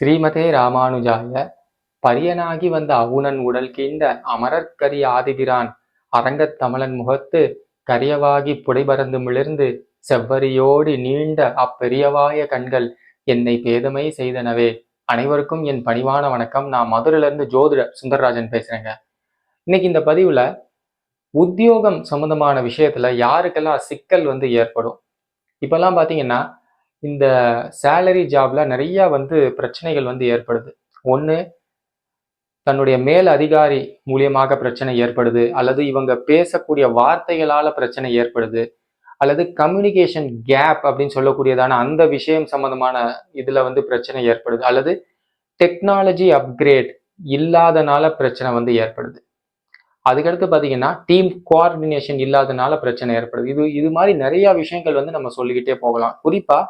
ஸ்ரீமதே ராமானுஜாய. பரியனாகி வந்த அவுணன் உடல் கீண்ட அமரர்கரி ஆதிபிரான் அரங்கத் தமிழன் முகத்து கரியவாகி புடைபறந்து மிளிர்ந்து செவ்வரியோடி நீண்ட அப்பெரியவாய கண்கள் என்னை பேதமை செய்தனவே. அனைவருக்கும் என் பணிவான வணக்கம். நான் மதுரையில இருந்து ஜோதிடர் சுந்தரராஜன் பேசுறேங்க. இன்னைக்கு இந்த பதிவுல உத்தியோகம் சம்பந்தமான விஷயத்துல யாருக்கெல்லாம் சிக்கல் வந்து ஏற்படும்? இப்பெல்லாம் பாத்தீங்கன்னா இந்த சேலரி ஜாப்ல நிறையா வந்து பிரச்சனைகள் வந்து ஏற்படுது. ஒன்று தன்னுடைய மேல் அதிகாரி மூலியமாக பிரச்சனை ஏற்படுது அல்லது இவங்க பேசக்கூடிய வார்த்தைகளால் பிரச்சனை ஏற்படுது அல்லது கம்யூனிகேஷன் கேப் அப்படின்னு சொல்லக்கூடியதான அந்த விஷயம் சம்மந்தமான இதில் வந்து பிரச்சனை ஏற்படுது அல்லது டெக்னாலஜி அப்கிரேட் இல்லாதனால பிரச்சனை வந்து ஏற்படுது. அதுக்கடுத்து பார்த்தீங்கன்னா டீம் கோஆர்டினேஷன் இல்லாதனால பிரச்சனை ஏற்படுது. இது இது மாதிரி நிறைய விஷயங்கள் வந்து நம்ம சொல்லிக்கிட்டே போகலாம். குறிப்பாக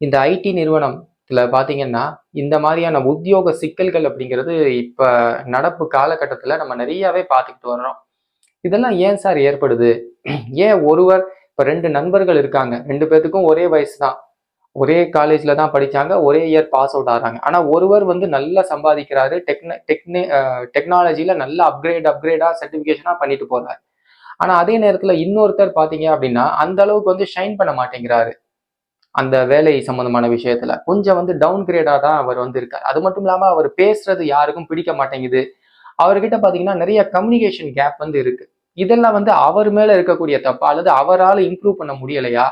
இந்த ஐடி நிறுவனத்தில் பார்த்தீங்கன்னா இந்த மாதிரியான உத்தியோக சிக்கல்கள் அப்படிங்கிறது இப்போ நடப்பு காலகட்டத்தில் நம்ம நிறையவே பார்த்துக்கிட்டு வர்றோம். இதெல்லாம் ஏன் சார் ஏற்படுது? ஏன் ஒருவர் இப்போ ரெண்டு நண்பர்கள் இருக்காங்க ரெண்டு பேர்த்துக்கும் ஒரே வயசு தான் ஒரே காலேஜில் தான் படித்தாங்க ஒரே இயர் பாஸ் அவுட் ஆகிறாங்க. ஆனால் ஒருவர் வந்து நல்லா சம்பாதிக்கிறாரு டெக்ன டெக்னி டெக்னாலஜியில் நல்ல அப்கிரேட் அப்கிரேடாக சர்டிஃபிகேஷனாக பண்ணிட்டு போகிறார் ஆனால் அதே நேரத்தில் இன்னொருத்தர் பார்த்தீங்க அப்படின்னா அந்த அளவுக்கு வந்து ஷைன் பண்ண மாட்டேங்கிறாரு. அந்த வேலை சம்பந்தமான விஷயத்துல கொஞ்சம் வந்து டவுன் கிரேடா தான் அவர் வந்து இருக்கார் அது மட்டும் இல்லாம அவர் பேசுறது யாருக்கும் பிடிக்க மாட்டேங்குது. அவர்கிட்ட பாத்தீங்கன்னா நிறைய கம்யூனிகேஷன் கேப் வந்து இருக்கு. இதெல்லாம் வந்து அவர் மேல இருக்கக்கூடிய தப்பா அல்லது அவரால் இம்ப்ரூவ் பண்ண முடியலையா?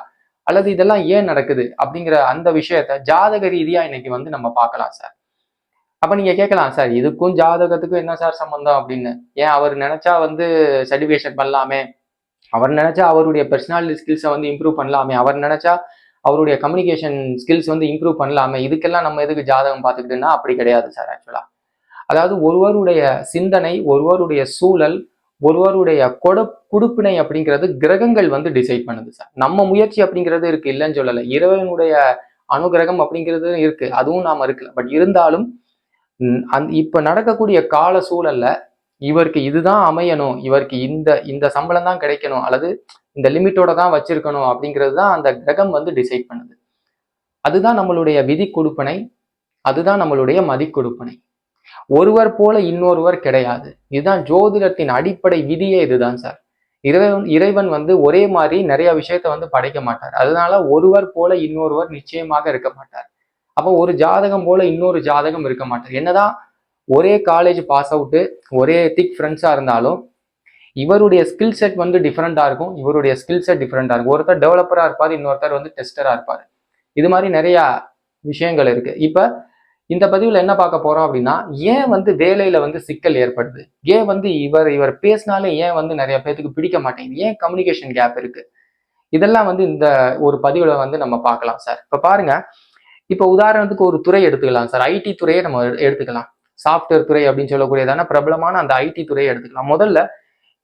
அல்லது இதெல்லாம் ஏன் நடக்குது? அப்படிங்கிற அந்த விஷயத்த ஜாதக ரீதியா இன்னைக்கு வந்து நம்ம பார்க்கலாம் சார். அப்ப நீங்க கேட்கலாம் சார் இதுக்கும் ஜாதகத்துக்கும் என்ன சார் சம்பந்தம் அப்படின்னு? ஏன் அவர் நினைச்சா வந்து சர்டிஃபிகேஷன் பண்ணலாமே? அவர் நினைச்சா அவருடைய பர்சனாலிட்டி ஸ்கில்ஸை வந்து இம்ப்ரூவ் பண்ணலாமே? அவர் நினைச்சா அவருடைய கம்யூனிகேஷன் ஸ்கில்ஸ் வந்து இம்ப்ரூவ் பண்ணலாமே இதுக்கெல்லாம் நம்ம எதுக்கு ஜாதகம் பார்த்துக்கிட்டுன்னா அப்படி கிடையாது சார் ஆக்சுவலா அதாவது ஒருவருடைய சிந்தனை ஒருவருடைய சூழல் ஒருவருடைய கொட குடுப்பினை அப்படிங்கிறது கிரகங்கள் வந்து டிசைட் பண்ணுது சார் நம்ம முயற்சி அப்படிங்கிறது இருக்கு இல்லைன்னு சொல்லலை. இறைவனுடைய அனுகிரகம் அப்படிங்கிறது இருக்கு அதுவும் நாம இருக்குல்ல பட் இருந்தாலும் அந் இப்ப நடக்கக்கூடிய கால சூழல்ல இவருக்கு இதுதான் அமையணும் இவருக்கு இந்த இந்த சம்பளம் தான் கிடைக்கணும் அல்லது இந்த லிமிட்டோட தான் வச்சிருக்கணும் அப்படிங்கிறது தான் அந்த கிரகம் வந்து டிசைட் பண்ணுது. அதுதான் நம்மளுடைய விதி கொடுப்பனை அதுதான் நம்மளுடைய மதி கொடுப்பனை ஒருவர் போல இன்னொருவர் கிடையாது. இதுதான் ஜோதிடத்தின் அடிப்படை விதியே இதுதான் சார். இறைவன் இறைவன் வந்து ஒரே மாதிரி நிறைய விஷயத்த வந்து படைக்க மாட்டார். அதனால ஒருவர் போல இன்னொருவர் நிச்சயமாக இருக்க மாட்டார். அப்போ ஒரு ஜாதகம் போல இன்னொரு ஜாதகம் இருக்க மாட்டார். என்னதான் ஒரே காலேஜ் பாஸ் அவுட்டு ஒரே திக் ஃப்ரெண்ட்ஸாக இருந்தாலும் இவருடைய ஸ்கில் செட் வந்து டிஃப்ரெண்டாக இருக்கும். இவருடைய ஸ்கில் செட் டிஃப்ரெண்டாக இருக்கும். ஒருத்தர் டெவலப்பராக இருப்பார் இன்னொருத்தர் வந்து டெஸ்டராக இருப்பார். இது மாதிரி நிறையா விஷயங்கள் இருக்குது இப்போ இந்த பதிவில் என்ன பார்க்க போறோம் அப்படின்னா ஏன் வந்து வேலையில் வந்து சிக்கல் ஏற்படுது? ஏன் வந்து இவர் இவர் பேசினாலே ஏன் வந்து நிறைய பேத்துக்கு பிடிக்க மாட்டேங்குது? ஏன் கம்யூனிகேஷன் கேப் இருக்குது இதெல்லாம் வந்து இந்த ஒரு பதிவில் வந்து நம்ம பார்க்கலாம் சார் இப்போ பாருங்க. இப்போ உதாரணத்துக்கு ஒரு துறை எடுத்துக்கலாம் சார் ஐடி துறையை நம்ம எடுத்துக்கலாம். சாஃப்ட்வேர் துறை அப்படின்னு சொல்லக்கூடியதான பிரபலமான அந்த ஐடி துறையை எடுத்துக்கலாம். முதல்ல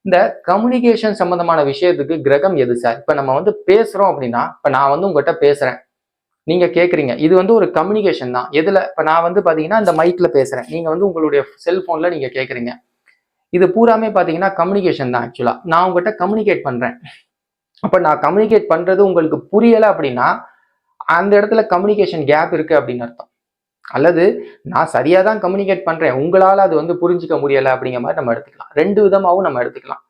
இந்த கம்யூனிகேஷன் சம்பந்தமான விஷயத்துக்கு கிரகம் எது சார் இப்போ நம்ம வந்து பேசுறோம் அப்படின்னா இப்போ நான் வந்து உங்ககிட்ட பேசுகிறேன் நீங்கள் கேட்குறீங்க இது வந்து ஒரு கம்யூனிகேஷன் தான். எதில் இப்போ நான் வந்து பார்த்தீங்கன்னா இந்த மைக்கில் பேசுகிறேன் நீங்கள் வந்து உங்களுடைய செல்ஃபோனில் நீங்க கேட்குறீங்க இது பூராமே பார்த்தீங்கன்னா கம்யூனிகேஷன் தான் ஆக்சுவலா நான் உங்ககிட்ட கம்யூனிகேட் பண்றேன். அப்போ நான் கம்யூனிகேட் பண்றது உங்களுக்கு புரியலை அப்படின்னா அந்த இடத்துல கம்யூனிகேஷன் கேப் இருக்குது அப்படின்னு அர்த்தம். அல்லது நான் சரியா தான் கம்யூனிகேட் பண்றேன். உங்களால் அது வந்து புரிஞ்சுக்க முடியல அப்படிங்கிற மாதிரி நம்ம எடுத்துக்கலாம். ரெண்டு விதமாவும் நம்ம எடுத்துக்கலாம்.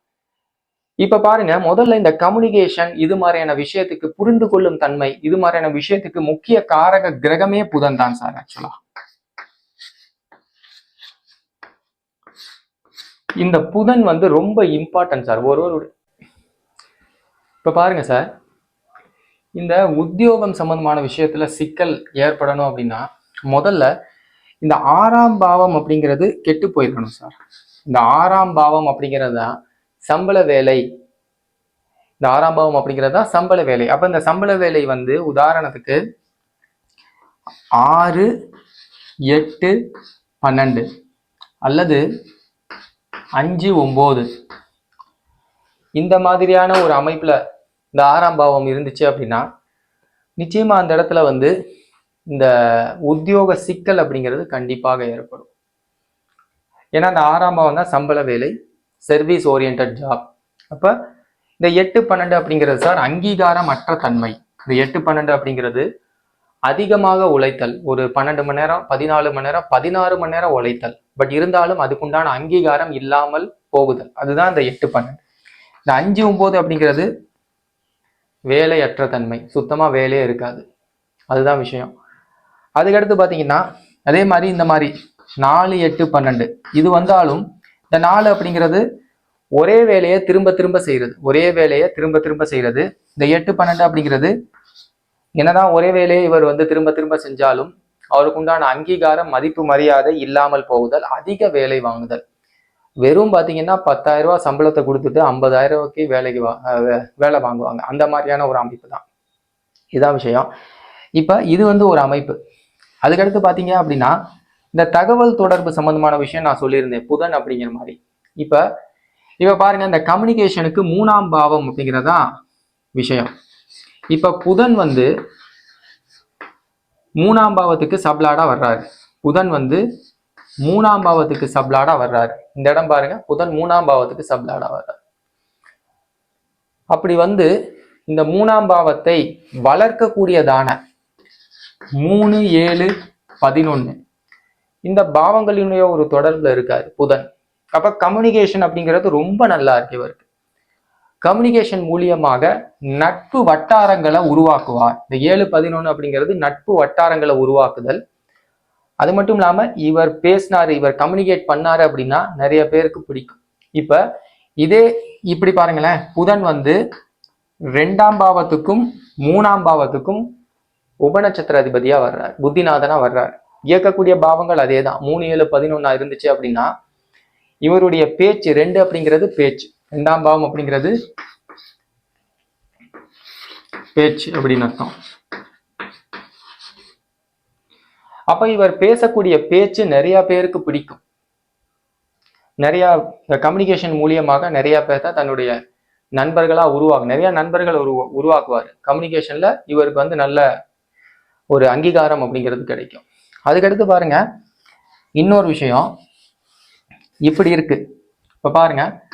இப்போ பாருங்க முதல்ல இந்த கம்யூனிகேஷன் இது மாதிரியான விஷயத்துக்கு புரிந்து கொள்ளும் தன்மை இது மாதிரியான விஷயத்துக்கு முக்கிய காரக கிரகமே புதன் தான் சார் ஆக்சுவலா இந்த புதன் வந்து ரொம்ப இம்பார்ட்டன்ட் சார். ஒரு ஒரு பாருங்க சார் இந்த உத்தியோகம் சம்பந்தமான விஷயத்துல சிக்கல் ஏற்படணும் அப்படின்னா முதல்ல இந்த ஆறாம் பாவம் அப்படிங்கிறது கெட்டு போயிருக்கணும் சார். இந்த ஆறாம் பாவம் அப்படிங்கிறது தான் சம்பள வேலை. இந்த ஆறாம் பாவம் அப்படிங்கிறது தான் சம்பள வேலை. அப்போ இந்த சம்பள வேலை வந்து உதாரணத்துக்கு ஆறு எட்டு பன்னெண்டு அல்லது அஞ்சு ஒம்பது. இந்த மாதிரியான ஒரு அமைப்பில் இந்த ஆறாம் பாவம் இருந்துச்சு அப்படின்னா நிச்சயமாக அந்த இடத்துல வந்து இந்த உத்தியோக சிக்கல் அப்படிங்கிறது கண்டிப்பாக ஏற்படும். ஏன்னா அந்த ஆறாம் பாவம் தான் சம்பள வேலை சர்வீஸ் ஓரியன்ட் ஜாப் அப்போ இந்த எட்டு பன்னெண்டு அப்படிங்கிறது சார் அங்கீகாரம் அற்ற தன்மை. இந்த எட்டு பன்னெண்டு அப்படிங்கிறது அதிகமாக உழைத்தல். ஒரு பன்னெண்டு மணி நேரம் பதினாலு மணி நேரம் பதினாறு மணி நேரம் உழைத்தல். பட் இருந்தாலும் அதுக்குண்டான அங்கீகாரம் இல்லாமல் போகுதல். அதுதான் இந்த எட்டு பன்னெண்டு. இந்த அஞ்சு ஒம்பது அப்படிங்கிறது வேலையற்ற தன்மை. சுத்தமாக வேலையே இருக்காது. அதுதான் விஷயம். அதுக்கடுத்து பார்த்தீங்கன்னா அதே மாதிரி இந்த மாதிரி நாலு எட்டு பன்னெண்டு. இது வந்தாலும் இந்த நாலு அப்படிங்கிறது ஒரே வேலையை திரும்ப திரும்ப செய்கிறது ஒரே வேலையை திரும்ப திரும்ப செய்கிறது இந்த எட்டு பன்னெண்டு அப்படிங்கிறது என்னதான் ஒரே வேலையை இவர் வந்து திரும்ப திரும்ப செஞ்சாலும் அவருக்கு உண்டான அங்கீகாரம் மதிப்பு மரியாதை இல்லாமல் போகுதல் அதிக வேலை வாங்குதல். வெறும் பார்த்தீங்கன்னா பத்தாயிரம் ரூபா சம்பளத்தை கொடுத்துட்டு ஐம்பதாயிரம் ரூபாய்க்கு வேலைக்கு வா வே- வேலை வாங்குவாங்க. அந்த மாதிரியான ஒரு அமைப்பு தான். இதான் விஷயம். இப்போ இது வந்து ஒரு அமைப்பு. அதுக்கடுத்து பார்த்தீங்க அப்படின்னா இந்த தகவல் தொடர்பு சம்பந்தமான விஷயம் நான் சொல்லியிருந்தேன் புதன் அப்படிங்கிற மாதிரி. இப்போ இப்போ பாருங்க இந்த கம்யூனிகேஷனுக்கு மூணாம் பாவம் அப்படிங்கிறதான் விஷயம். இப்போ புதன் வந்து மூணாம் பாவத்துக்கு சப்லாடா வர்றாரு. புதன் வந்து மூணாம் பாவத்துக்கு சப்லாடா வர்றாரு. இந்த இடம் பாருங்க புதன் மூணாம் பாவத்துக்கு சப்லாடா வர்றாரு. அப்படி வந்து இந்த மூணாம் பாவத்தை வளர்க்கக்கூடியதான மூணு ஏழு பதினொன்று இந்த பாவங்களினுடைய ஒரு தொடர்பில் இருக்கார் புதன். அப்போ கம்யூனிகேஷன் அப்படிங்கிறது ரொம்ப நல்லா இருக்கு இவருக்கு. கம்யூனிகேஷன் மூலியமாக நட்பு வட்டாரங்களை உருவாக்குவார். இந்த ஏழு பதினொன்று அப்படிங்கிறது நட்பு வட்டாரங்களை உருவாக்குதல். அது மட்டும் இல்லாமல் இவர் பேசினாரு இவர் கம்யூனிகேட் பண்ணாரு அப்படின்னா நிறைய பேருக்கு பிடிக்கும். இப்போ இதே இப்படி பாருங்களேன். புதன் வந்து ரெண்டாம் பாவத்துக்கும் மூணாம் பாவத்துக்கும் உபநட்சத்திர அதிபதியா வர்றார். புத்திநாதனா வர்றார். இயக்கக்கூடிய பாவங்கள் அதே தான் மூணு ஏழு பதினொன்னா இருந்துச்சு அப்படின்னா இவருடைய பேச்சு ரெண்டு அப்படிங்கிறது பேச்சு. ரெண்டாம் பாவம் அப்படிங்கிறது பேச்சு அப்படின்னு அர்த்தம். அப்ப இவர் பேசக்கூடிய பேச்சு நிறைய பேருக்கு பிடிக்கும். நிறைய கம்யூனிகேஷன் மூலியமாக நிறைய பேர்த்த தன்னுடைய நண்பர்களா உருவாகும். நிறைய நண்பர்கள் உருவா உருவாக்குவார். கம்யூனிகேஷன்ல இவருக்கு வந்து நல்ல ஒரு அங்கீகாரம் அப்படிங்கிறது கிடைக்கும். அதுக்கடுத்து பாருங்க இன்னொரு விஷயம் இப்படி இருக்கு. இப்ப பாருங்க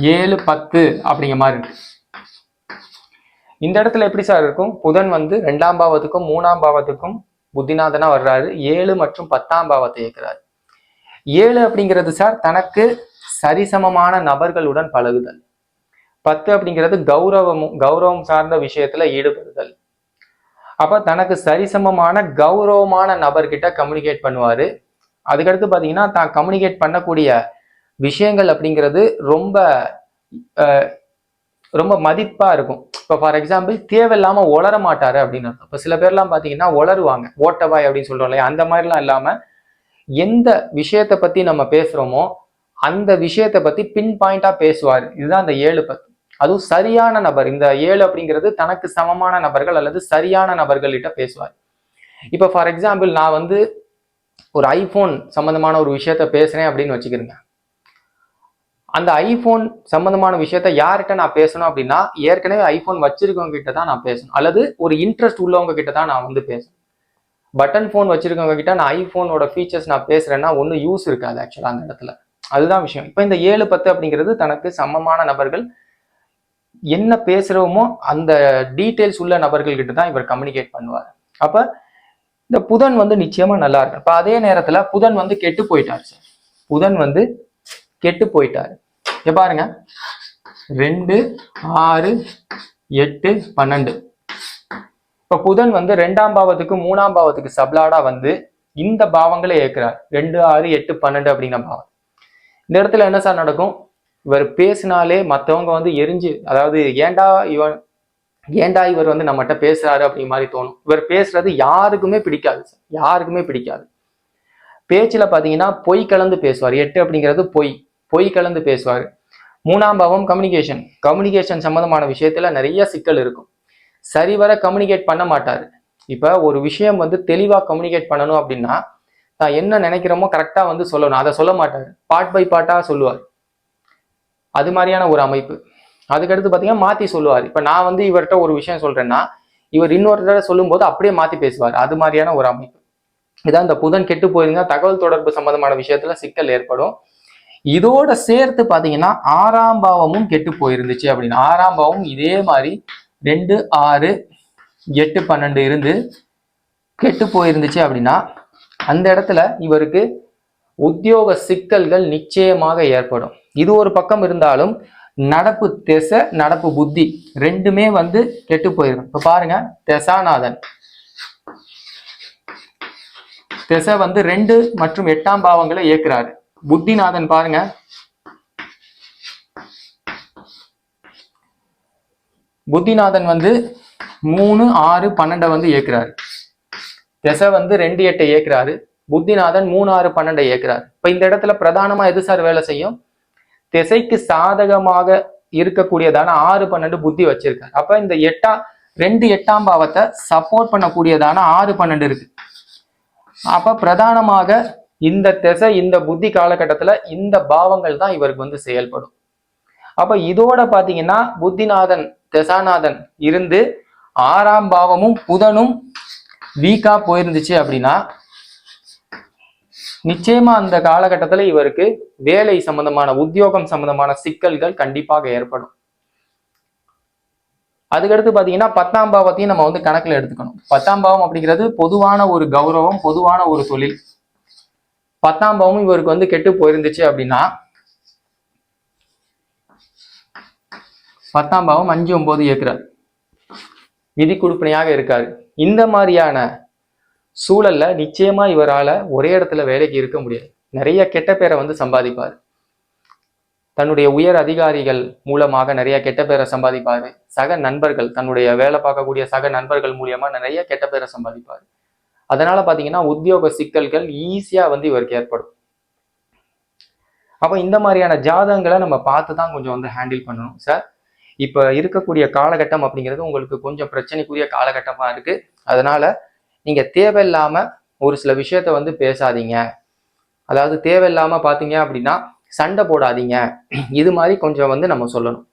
ஏழு பத்து அப்படிங்கிற மாதிரி இருக்கு. இந்த இடத்துல எப்படி சார் இருக்கும்? புதன் வந்து ரெண்டாம் பாவத்துக்கும் மூணாம் பாவத்துக்கும் புத்திநாதனா வர்றாரு. ஏழு மற்றும் பத்தாம் பாவத்தை இயக்குறாரு. ஏழு அப்படிங்கிறது சார் தனக்கு சரிசமமான நபர்களுடன் பழகுதல். பத்து அப்படிங்கிறது கௌரவமும் கௌரவம் சார்ந்த விஷயத்துல ஈடுபடுதல். அப்போ தனக்கு சரிசமமான கௌரவமான நபர்கிட்ட கம்யூனிகேட் பண்ணுவார். அதுக்கடுத்து பார்த்தீங்கன்னா தான் கம்யூனிகேட் பண்ணக்கூடிய விஷயங்கள் அப்படிங்கிறது ரொம்ப ரொம்ப மதிப்பாக இருக்கும். இப்போ ஃபார் எக்ஸாம்பிள் தேவையில்லாமல் உளர மாட்டார் அப்படின்னு இப்போ சில பேர்லாம் பார்த்தீங்கன்னா உளருவாங்க. ஓட்டவாய் அப்படின்னு சொல்கிறோம் இல்லையா? அந்த மாதிரிலாம் இல்லாமல் எந்த விஷயத்தை பற்றி நம்ம பேசுகிறோமோ அந்த விஷயத்தை பற்றி பின் பாயிண்டாக பேசுவார். இதுதான் அந்த ஏழு பத்து. அதுவும் சரியான நபர். இந்த ஏழு அப்படிங்கிறது தனக்கு சமமான நபர்கள் அல்லது சரியான நபர்கள்கிட்ட பேசுவார். இப்போ ஃபார் எக்ஸாம்பிள் நான் வந்து ஒரு ஐஃபோன் சம்மந்தமான ஒரு விஷயத்த பேசுகிறேன் அப்படின்னு வச்சுக்கிறேங்க அந்த ஐஃபோன் சம்மந்தமான விஷயத்த யார்கிட்ட நான் பேசணும் அப்படின்னா ஏற்கனவே ஐஃபோன் வச்சிருக்கவங்க கிட்ட தான் நான் பேசணும். அல்லது ஒரு இன்ட்ரெஸ்ட் உள்ளவங்க கிட்ட தான் நான் வந்து பேசணும். பட்டன் ஃபோன் வச்சிருக்கவங்க கிட்ட நான் ஐஃபோனோட ஃபீச்சர்ஸ் நான் பேசுறேன்னா ஒன்றும் யூஸ் இருக்காது ஆக்சுவலாக அந்த இடத்துல. அதுதான் விஷயம். இப்போ இந்த ஏழு பத்து அப்படிங்கிறது தனக்கு சமமான நபர்கள் என்ன பேசுகிறோமோ அந்த டீட்டெயில்ஸ் உள்ள நபர்கள் கிட்ட தான் இவர் கம்யூனிகேட் பண்ணுவார். அப்ப இந்த புதன் வந்து நிச்சயமா நல்லா இருக்கு இப்போ அதே நேரத்துல புதன் வந்து கெட்டு போயிட்டார் சார். புதன் வந்து கெட்டு போயிட்டாரு. இங்க பாருங்க. ரெண்டு ஆறு எட்டு பன்னெண்டு. இப்ப புதன் வந்து ரெண்டாம் பாவத்துக்கு மூணாம் பாவத்துக்கு சப்லாடா வந்து இந்த பாவங்களை ஏற்கிறார். ரெண்டு ஆறு எட்டு பன்னெண்டு அப்படிங்கிற பாவம். இந்த இடத்துல என்ன சார் நடக்கும்? இவர் பேசினாலே மற்றவங்க வந்து எரிஞ்சு அதாவது ஏண்டா இவன் ஏண்டா இவர் வந்து நம்மகிட்ட பேசுறாரு அப்படி மாதிரி தோணும். இவர் பேசுறது யாருக்குமே பிடிக்காது சார். யாருக்குமே பிடிக்காது. பேச்சில் பார்த்தீங்கன்னா பொய் கலந்து பேசுவார். எட்டு அப்படிங்கிறது பொய். பொய் கலந்து பேசுவார். மூணாம் பாவம் கம்யூனிகேஷன் கம்யூனிகேஷன் சம்மந்தமான விஷயத்துல நிறைய சிக்கல் இருக்கும். சரிவர கம்யூனிகேட் பண்ண மாட்டார். இப்போ ஒரு விஷயம் வந்து தெளிவாக கம்யூனிகேட் பண்ணணும் அப்படின்னா நான் என்ன நினைக்கிறோமோ கரெக்டாக வந்து சொல்லணும். அதை சொல்ல மாட்டார். பார்ட் பை பாட்டாக சொல்லுவார். அது மாதிரியான ஒரு அமைப்பு. அதுக்கடுத்து பார்த்தீங்கன்னா மாற்றி சொல்லுவார். இப்போ நான் வந்து இவர்கிட்ட ஒரு விஷயம் சொல்கிறேன்னா இவர் இன்னொருத்தரை சொல்லும்போது அப்படியே மாற்றி பேசுவார். அது மாதிரியான ஒரு அமைப்பு. இதான் இந்த புதன் கெட்டு போயிருந்தா தகவல் தொடர்பு சம்பந்தமான விஷயத்துல சிக்கல் ஏற்படும். இதோட சேர்த்து பார்த்தீங்கன்னா ஆறாம் பாவமும் கெட்டு போயிருந்துச்சு அப்படின்னு. ஆறாம் பாவம் இதே மாதிரி ரெண்டு ஆறு எட்டு பன்னெண்டு இருந்து கெட்டு போயிருந்துச்சு அப்படின்னா அந்த இடத்துல இவருக்கு உத்தியோக சிக்கல்கள் நிச்சயமாக ஏற்படும். இது ஒரு பக்கம் இருந்தாலும் நடப்பு திசை நடப்பு புத்தி ரெண்டுமே வந்து கெட்டு போயிடும். இப்ப பாருங்க தெசாநாதன். திசை வந்து ரெண்டு மற்றும் எட்டாம் பாவங்களை இயக்குறாரு. புத்திநாதன் பாருங்க. புத்திநாதன் வந்து மூணு ஆறு பன்னெண்டை வந்து இயக்குறாரு. திசை வந்து ரெண்டு எட்டை இயக்குறாரு. புத்திநாதன் மூணு ஆறு பன்னெண்டை இயக்குறார் இப்ப இந்த இடத்துல பிரதானமா எது சார் வேலை செய்யும்? திசைக்கு சாதகமாக இருக்கக்கூடியதான ஆறு பன்னெண்டு புத்தி வச்சிருக்காரு. அப்ப இந்த எட்டாம் ரெண்டு எட்டாம் பாவத்தை சப்போர்ட் பண்ணக்கூடியதான ஆறு பன்னெண்டு இருக்கு. அப்ப பிரதானமாக இந்த திசை இந்த புத்தி காலகட்டத்துல இந்த பாவங்கள் தான் இவருக்கு வந்து செயல்படும். அப்ப இதோட பாத்தீங்கன்னா புத்திநாதன் திசாநாதன் இருந்து ஆறாம் பாவமும் புதனும் வீக்கா போயிருந்துச்சு அப்படின்னா நிச்சயமா அந்த காலகட்டத்துல இவருக்கு வேலை சம்பந்தமான உத்தியோகம் சம்பந்தமான சிக்கல்கள் கண்டிப்பாக ஏற்படும். அதுக்கடுத்து பாத்தீங்கன்னா பத்தாம் பாவத்தையும் நம்ம வந்து கணக்குல எடுத்துக்கணும். பத்தாம் பாவம் அப்படிங்கிறது பொதுவான ஒரு கௌரவம் பொதுவான ஒரு தொழில். பத்தாம் பாவம் இவருக்கு வந்து கெட்டு போயிருந்துச்சு அப்படின்னா பத்தாம் பாவம் அஞ்சு ஒன்பது இயக்குறார் விதி கொடுப்பனையாக இருக்காரு இந்த மாதிரியான சூழல்ல நிச்சயமா இவரால ஒரே இடத்துல வேலைக்கு இருக்க முடியாது. நிறைய கெட்ட பேரை வந்து சம்பாதிப்பார். தன்னுடைய உயர் அதிகாரிகள் மூலமாக நிறைய கெட்ட பேரை சம்பாதிப்பாரு. சக நண்பர்கள் தன்னுடைய வேலை பார்க்கக்கூடிய சக நண்பர்கள் மூலியமா நிறைய கெட்ட பேரை சம்பாதிப்பாரு. அதனால பாத்தீங்கன்னா உத்தியோக சிக்கல்கள் ஈஸியா வந்து இவருக்கு ஏற்படும். அப்போ இந்த மாதிரியான ஜாதகங்களை நம்ம பார்த்து தான் கொஞ்சம் வந்து ஹேண்டில் பண்ணணும் சார் இப்போ இருக்கக்கூடிய காலகட்டம் அப்படிங்கிறது உங்களுக்கு கொஞ்சம் பிரச்சனைக்குரிய காலகட்டமா இருக்கு. அதனால நீங்கள் தேவையில்லாமல் ஒரு சில விஷயத்த வந்து பேசாதீங்க. அதாவது தேவையில்லாமல் பார்த்தீங்க அப்படின்னா சண்டை போடாதீங்க. இது மாதிரி கொஞ்சம் வந்து நம்ம சொல்லணும்.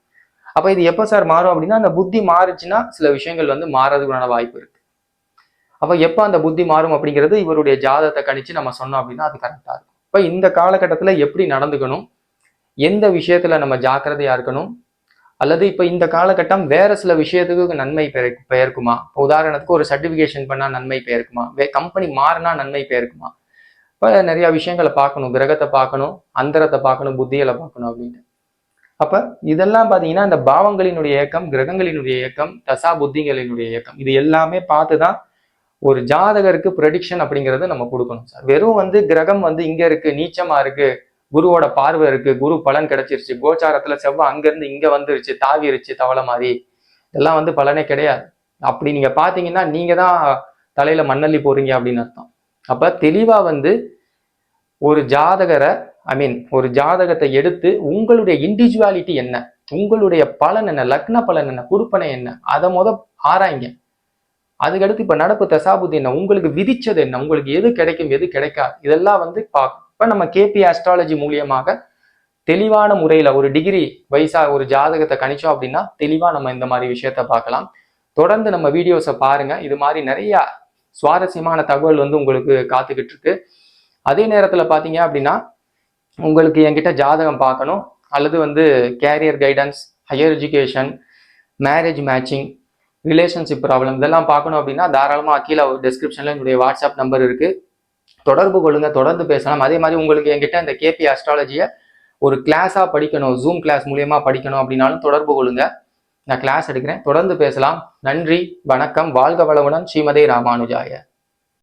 அப்போ இது எப்போ சார் மாறும் அப்படின்னா அந்த புத்தி மாறுச்சுன்னா சில விஷயங்கள் வந்து மாறதுக்குள்ளான வாய்ப்பு இருக்கு. அப்போ எப்போ அந்த புத்தி மாறும் அப்படிங்கிறது இவருடைய ஜாதகத்தை கணிச்சு நம்ம சொன்னோம் அப்படின்னா அது கரெக்டாக இருக்கும். இப்போ இந்த காலகட்டத்தில் எப்படி நடந்துக்கணும்? எந்த விஷயத்துல நம்ம ஜாக்கிரதையா இருக்கணும்? அல்லது இப்போ இந்த காலகட்டம் வேற சில விஷயத்துக்கு நன்மை பெயர் பெயர்க்குமா? இப்போ உதாரணத்துக்கு ஒரு சர்டிஃபிகேஷன் பண்ணால் நன்மை பெயர்க்குமா? வே கம்பெனி மாறினா நன்மை பெயர்க்குமா? இப்போ நிறைய விஷயங்களை பார்க்கணும் கிரகத்தை பார்க்கணும் அந்தரத்தை பார்க்கணும் புத்திகளை பார்க்கணும் அப்படின்ட்டு. அப்போ இதெல்லாம் பார்த்தீங்கன்னா இந்த பாவங்களினுடைய இயக்கம் கிரகங்களினுடைய இயக்கம் தசா புத்திகளினுடைய இயக்கம் இது எல்லாமே பார்த்து தான் ஒரு ஜாதகருக்கு ப்ரெடிக்ஷன் அப்படிங்கிறது நம்ம கொடுக்கணும் சார். வெறும் வந்து கிரகம் வந்து இங்கே இருக்குது நீச்சமாக இருக்குது குருவோட பார்வை இருக்கு குரு பலன் கிடைச்சிருச்சு கோச்சாரத்துல செவ்வாய் அங்கிருந்து இங்க வந்துருச்சு தாவிருச்சு தவளை மாதிரி. இதெல்லாம் வந்து பலனே கிடையாது. அப்படி நீங்க பாத்தீங்கன்னா நீங்க தான் தலையில மண்ணள்ளி போறீங்க அப்படின்னு அர்த்தம். அப்ப தெளிவா வந்து ஒரு ஜாதகரை ஐ மீன் ஒரு ஜாதகத்தை எடுத்து உங்களுடைய இண்டிவிஜுவாலிட்டி என்ன? உங்களுடைய பலன் என்ன? லக்ன பலன் என்ன? குடுப்பனை என்ன? அதை முத ஆராய்ங்க. அதுக்கடுத்து இப்ப நடப்பு தசாபுத்தி என்ன? உங்களுக்கு விதிச்சது என்ன? உங்களுக்கு எது கிடைக்கும் எது கிடைக்காது? இதெல்லாம் வந்து பார்க்கும் இப்போ நம்ம கேபி அஸ்ட்ராலஜி மூலியமாக தெளிவான முறையில் ஒரு டிகிரி வயசாக ஒரு ஜாதகத்தை கணிச்சோம் அப்படின்னா தெளிவாக நம்ம இந்த மாதிரி விஷயத்த பார்க்கலாம். தொடர்ந்து நம்ம வீடியோஸை பாருங்க. இது மாதிரி நிறைய சுவாரஸ்யமான தகவல் வந்து உங்களுக்கு காத்துக்கிட்டு இருக்கு. அதே நேரத்தில் பார்த்தீங்க அப்படின்னா உங்களுக்கு என்கிட்ட ஜாதகம் பார்க்கணும். அல்லது வந்து career guidance higher education marriage matching relationship problem இதெல்லாம் பார்க்கணும் அப்படின்னா தாராளமாக கீழே ஒரு டிஸ்கிரிப்ஷனில் என்னுடைய வாட்ஸ்அப் நம்பர் இருக்குது தொடர்பு கொள்ளுங்க தொடர்ந்து பேசலாம். அதே மாதிரி உங்களுக்கு என்கிட்ட இந்த கேபி அஸ்ட்ராலஜியை ஒரு கிளாஸாக படிக்கணும் ஜூம் கிளாஸ் மூலியமா படிக்கணும் அப்படின்னாலும் தொடர்பு கொள்ளுங்க. நான் கிளாஸ் எடுக்கிறேன். தொடர்ந்து பேசலாம். நன்றி வணக்கம். வாழ்க வளமுடன் ஸ்ரீமதே ராமானுஜாய.